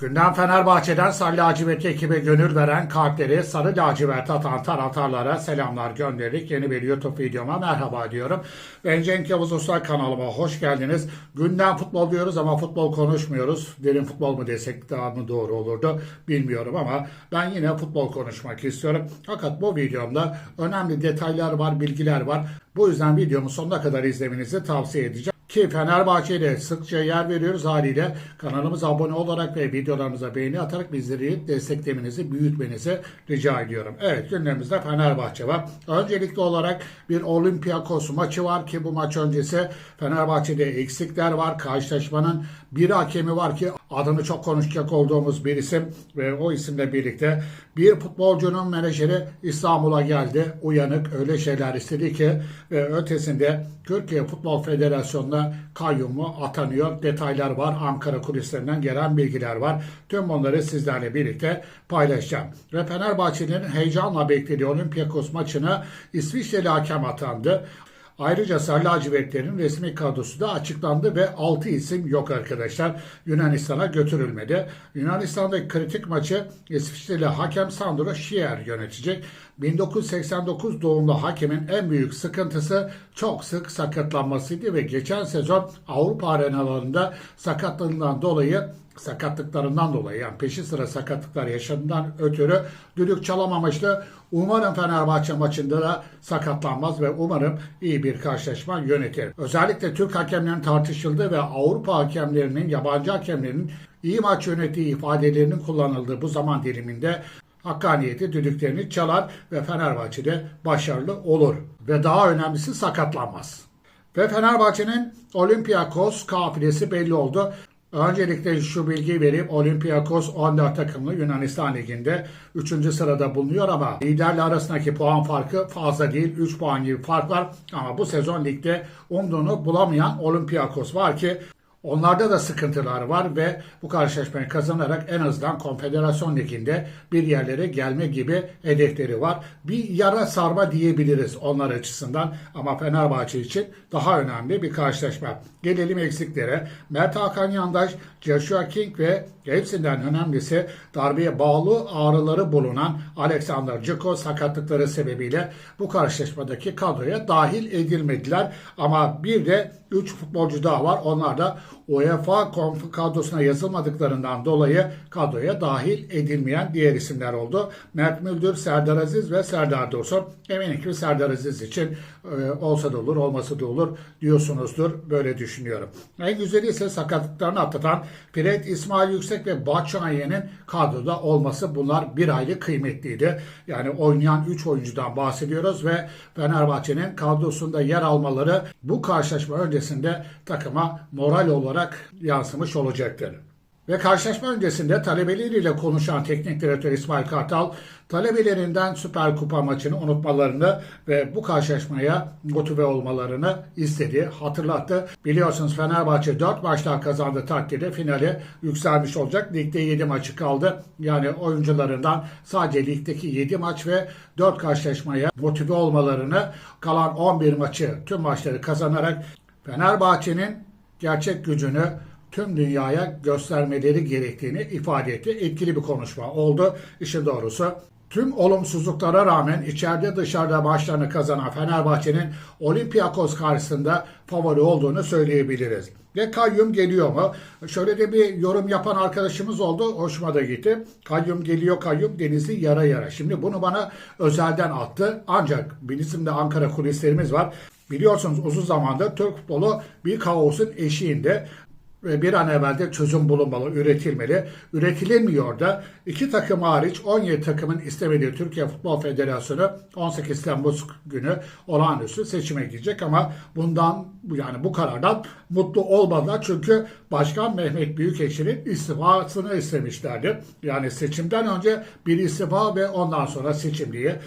Gündem Fenerbahçe'den Sarı Lacivert ekibe gönül veren kalpleri Sarı Lacivert atan taraftarlara selamlar gönderdik. Yeni bir YouTube videoma merhaba diyorum. Ben Cenk Yavuz Usta kanalıma hoş geldiniz. Gündem futbol diyoruz ama futbol konuşmuyoruz. Derin futbol mu desek daha mı doğru olurdu bilmiyorum ama ben yine futbol konuşmak istiyorum. Fakat bu videomda önemli detaylar var, bilgiler var. Bu yüzden videomu sonuna kadar izlemenizi tavsiye edeceğim. Ki Fenerbahçe'de sıkça yer veriyoruz haliyle kanalımıza abone olarak ve videolarımıza beğeni atarak bizleri desteklemenizi, büyütmenizi rica ediyorum. Evet gündemimizde Fenerbahçe var. Öncelikli olarak bir Olympiakos maçı var ki bu maç öncesi Fenerbahçe'de eksikler var. Karşılaşmanın bir hakemi var ki adını çok konuşacak olduğumuz bir isim ve o isimle birlikte bir futbolcunun menajeri İstanbul'a geldi. Uyanık öyle şeyler istedi ki ve ötesinde Türkiye Futbol Federasyonu'na kayyumu atanıyor. Detaylar var. Ankara kulislerinden gelen bilgiler var. Tüm bunları sizlerle birlikte paylaşacağım. Ve Fenerbahçe'nin heyecanla beklediği Olympiakos maçına İsviçreli hakem atandı. Ayrıca Sarı Lacivertlerin resmi kadrosu da açıklandı ve 6 isim yok arkadaşlar. Yunanistan'a götürülmedi. Yunanistan'daki kritik maçı İsviçreli hakem Sandro Schier yönetecek. 1989 doğumlu hakemin en büyük sıkıntısı çok sık sakatlanmasıydı ve geçen sezon Avrupa arenalarında sakatlığından dolayı sakatlıklarından dolayı yani peşi sıra sakatlıklar yaşadığından ötürü düdük çalamamıştı. Umarım Fenerbahçe maçında da sakatlanmaz ve umarım iyi bir karşılaşma yönetir. Özellikle Türk hakemlerin tartışıldığı ve Avrupa hakemlerinin, yabancı hakemlerin iyi maç yönettiği ifadelerinin kullanıldığı bu zaman diliminde hakkaniyeti düdüklerini çalar ve Fenerbahçe'de başarılı olur. Ve daha önemlisi sakatlanmaz. Ve Fenerbahçe'nin Olympiakos kafilesi belli oldu. Öncelikle şu bilgiyi vereyim. Olympiakos 14 takımlı Yunanistan Ligi'nde 3. sırada bulunuyor ama liderle arasındaki puan farkı fazla değil. 3 puan gibi fark var. Ama bu sezon ligde umduğunu bulamayan Olympiakos var ki Onlarda da sıkıntılar var ve bu karşılaşmayı kazanarak en azından Konfederasyon Ligi'nde bir yerlere gelme gibi hedefleri var. Bir yara sarma diyebiliriz onlar açısından ama Fenerbahçe için daha önemli bir karşılaşma. Gelelim eksiklere. Mert Hakan Yandaş, Joshua King ve hepsinden önemlisi darbeye bağlı ağrıları bulunan Alexander Ceko sakatlıkları sebebiyle bu karşılaşmadaki kadroya dahil edilmediler. Ama bir de 3 futbolcu daha var. Onlar da UEFA kadrosuna yazılmadıklarından dolayı kadroya dahil edilmeyen diğer isimler oldu. Mert Müldür, Serdar Aziz ve Serdar Dursun. Eminim ki Serdar Aziz için e, olsa da olur, olmasa da olur diyorsunuzdur. Böyle düşünüyorum. En güzeli ise sakatlıklarını atlatan Fred İsmail Yüksek ve Batshuayi'nin kadroda olması bunlar bir aylık kıymetliydi. Yani oynayan 3 oyuncudan bahsediyoruz ve Fenerbahçe'nin kadrosunda yer almaları bu karşılaşma öncesinde takıma moral olarak yansımış olacaktır. Ve karşılaşma öncesinde talebeleriyle konuşan teknik direktör İsmail Kartal, talebelerinden Süper Kupa maçını unutmalarını ve bu karşılaşmaya motive olmalarını istedi, hatırlattı. Biliyorsunuz Fenerbahçe 4 maçtan kazandı takdirde finale yükselmiş olacak. Ligde 7 maçı kaldı. Yani oyuncularından sadece ligdeki 7 maç ve 4 karşılaşmaya motive olmalarını kalan 11 maçı tüm maçları kazanarak Fenerbahçe'nin gerçek gücünü tüm dünyaya göstermeleri gerektiğini ifade etti. Etkili bir konuşma oldu. İşin doğrusu Tüm olumsuzluklara rağmen içeride dışarıda maçlarını kazanan Fenerbahçe'nin Olympiakos karşısında favori olduğunu söyleyebiliriz. Ve kayyum geliyor mu? Şöyle de bir yorum yapan arkadaşımız oldu. Hoşuma da gitti. Kayyum geliyor kayyum denizi yara yara. Şimdi bunu bana özelden attı. Ancak bizim de Ankara kulislerimiz var. Biliyorsunuz uzun zamandır Türk futbolu bir kaosun eşiğinde ve bir an evvel de çözüm bulunmalı, üretilmeli. Üretilemiyor da iki takım hariç 17 takımın istemediği Türkiye Futbol Federasyonu 18 Temmuz günü olağanüstü seçime girecek ama bundan yani bu karardan mutlu olmadılar çünkü Başkan Mehmet Büyükekşi'nin istifasını istemişlerdi. Yani seçimden önce bir istifa ve ondan sonra seçim diye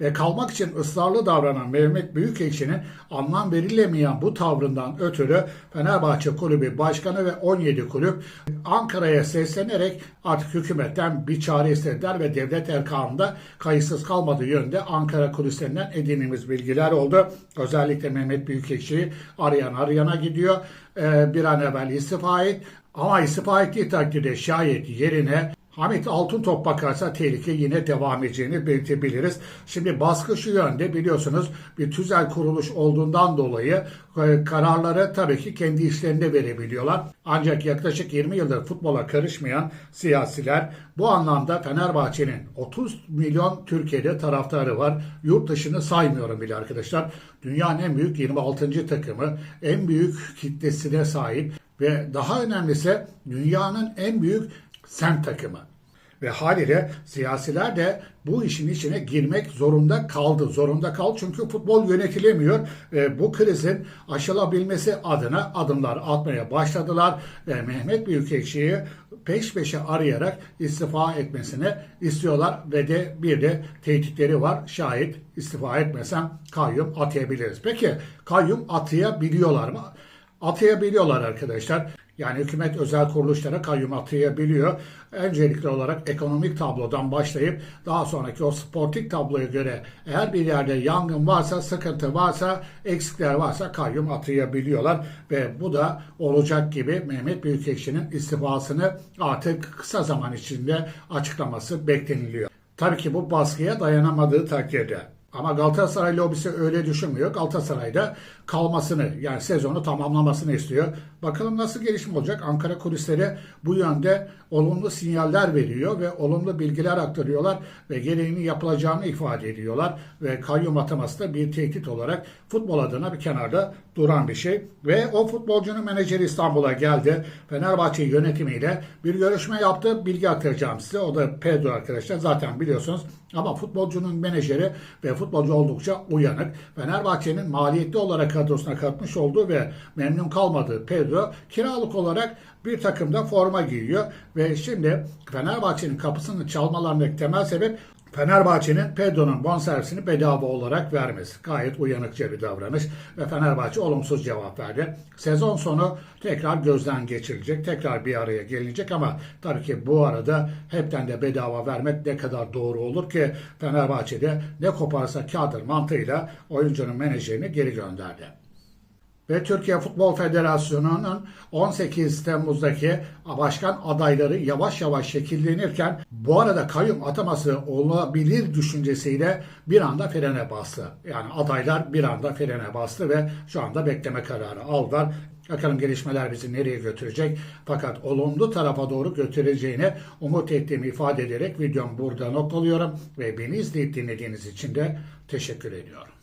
ve kalmak için ısrarlı davranan Mehmet Büyükekşi'nin anlam verilemeyen bu tavrından ötürü Fenerbahçe Kulübü Başkanı ve 17 kulüp Ankara'ya seslenerek artık hükümetten bir çare istediler ve devlet erkanında kayıtsız kalmadığı yönde Ankara kulislerinden edindiğimiz bilgiler oldu. Özellikle Mehmet Büyükekşi'yi arayan arayana gidiyor. Ee, bir an evvel istifa et. Ama istifa ettiği takdirde şayet yerine Hamit Altıntop bakarsa tehlike yine devam edeceğini belirtebiliriz. Şimdi baskı şu yönde biliyorsunuz bir tüzel kuruluş olduğundan dolayı e, kararları tabii ki kendi işlerinde verebiliyorlar. Ancak yaklaşık 20 yıldır futbola karışmayan siyasiler bu anlamda Fenerbahçe'nin 30 milyon Türkiye'de taraftarı var. Yurt dışını saymıyorum bile arkadaşlar. Dünyanın en büyük 26. takımı, en büyük kitlesine sahip ve daha önemlisi dünyanın en büyük semt takımı. Ve haliyle siyasiler de bu işin içine girmek zorunda kaldı. Zorunda kaldı çünkü futbol yönetilemiyor. Ve bu krizin aşılabilmesi adına adımlar atmaya başladılar. Ve Mehmet Büyükekşi'yi peş peşe arayarak istifa etmesini istiyorlar. Ve de bir de tehditleri var. Şayet istifa etmesem kayyum atayabiliriz. Peki kayyum atayabiliyorlar mı? atayabiliyorlar arkadaşlar. Yani hükümet özel kuruluşlara kayyum atayabiliyor. Öncelikli olarak ekonomik tablodan başlayıp daha sonraki o sportif tabloya göre eğer bir yerde yangın varsa, sıkıntı varsa, eksikler varsa kayyum atayabiliyorlar. Ve bu da olacak gibi Mehmet Büyükekşi'nin istifasını artık kısa zaman içinde açıklaması bekleniliyor. Tabii ki bu baskıya dayanamadığı takdirde. Ama Galatasaray lobisi öyle düşünmüyor. Galatasaray'da kalmasını yani sezonu tamamlamasını istiyor. Bakalım nasıl gelişme olacak. Ankara kulisleri bu yönde olumlu sinyaller veriyor ve olumlu bilgiler aktarıyorlar ve gereğini yapılacağını ifade ediyorlar. Ve kayyum ataması da bir tehdit olarak futbol adına bir kenarda duran bir şey. Ve o futbolcunun menajeri İstanbul'a geldi. Fenerbahçe yönetimiyle bir görüşme yaptı. Bilgi aktaracağım size. O da Pedro arkadaşlar. Zaten biliyorsunuz. Ama futbolcunun menajeri ve futbolcu oldukça uyanık. Fenerbahçe'nin maliyetli olarak kadrosuna katmış olduğu ve memnun kalmadığı Pedro kiralık olarak bir takımda forma giyiyor ve şimdi Fenerbahçe'nin kapısını çalmalarındaki temel sebep Fenerbahçe'nin Pedro'nun bonservisini bedava olarak vermesi. Gayet uyanıkça bir davranış ve Fenerbahçe olumsuz cevap verdi. Sezon sonu tekrar gözden geçirilecek, tekrar bir araya gelinecek ama tabii ki bu arada hepten de bedava vermek ne kadar doğru olur ki Fenerbahçe'de ne koparsa kağıdır mantığıyla oyuncunun menajerini geri gönderdi ve Türkiye Futbol Federasyonu'nun 18 Temmuz'daki başkan adayları yavaş yavaş şekillenirken bu arada kayyum ataması olabilir düşüncesiyle bir anda frene bastı. Yani adaylar bir anda frene bastı ve şu anda bekleme kararı aldılar. Bakalım gelişmeler bizi nereye götürecek. Fakat olumlu tarafa doğru götüreceğini umut ettiğimi ifade ederek videomu burada noktalıyorum. Ve beni izleyip dinlediğiniz için de teşekkür ediyorum.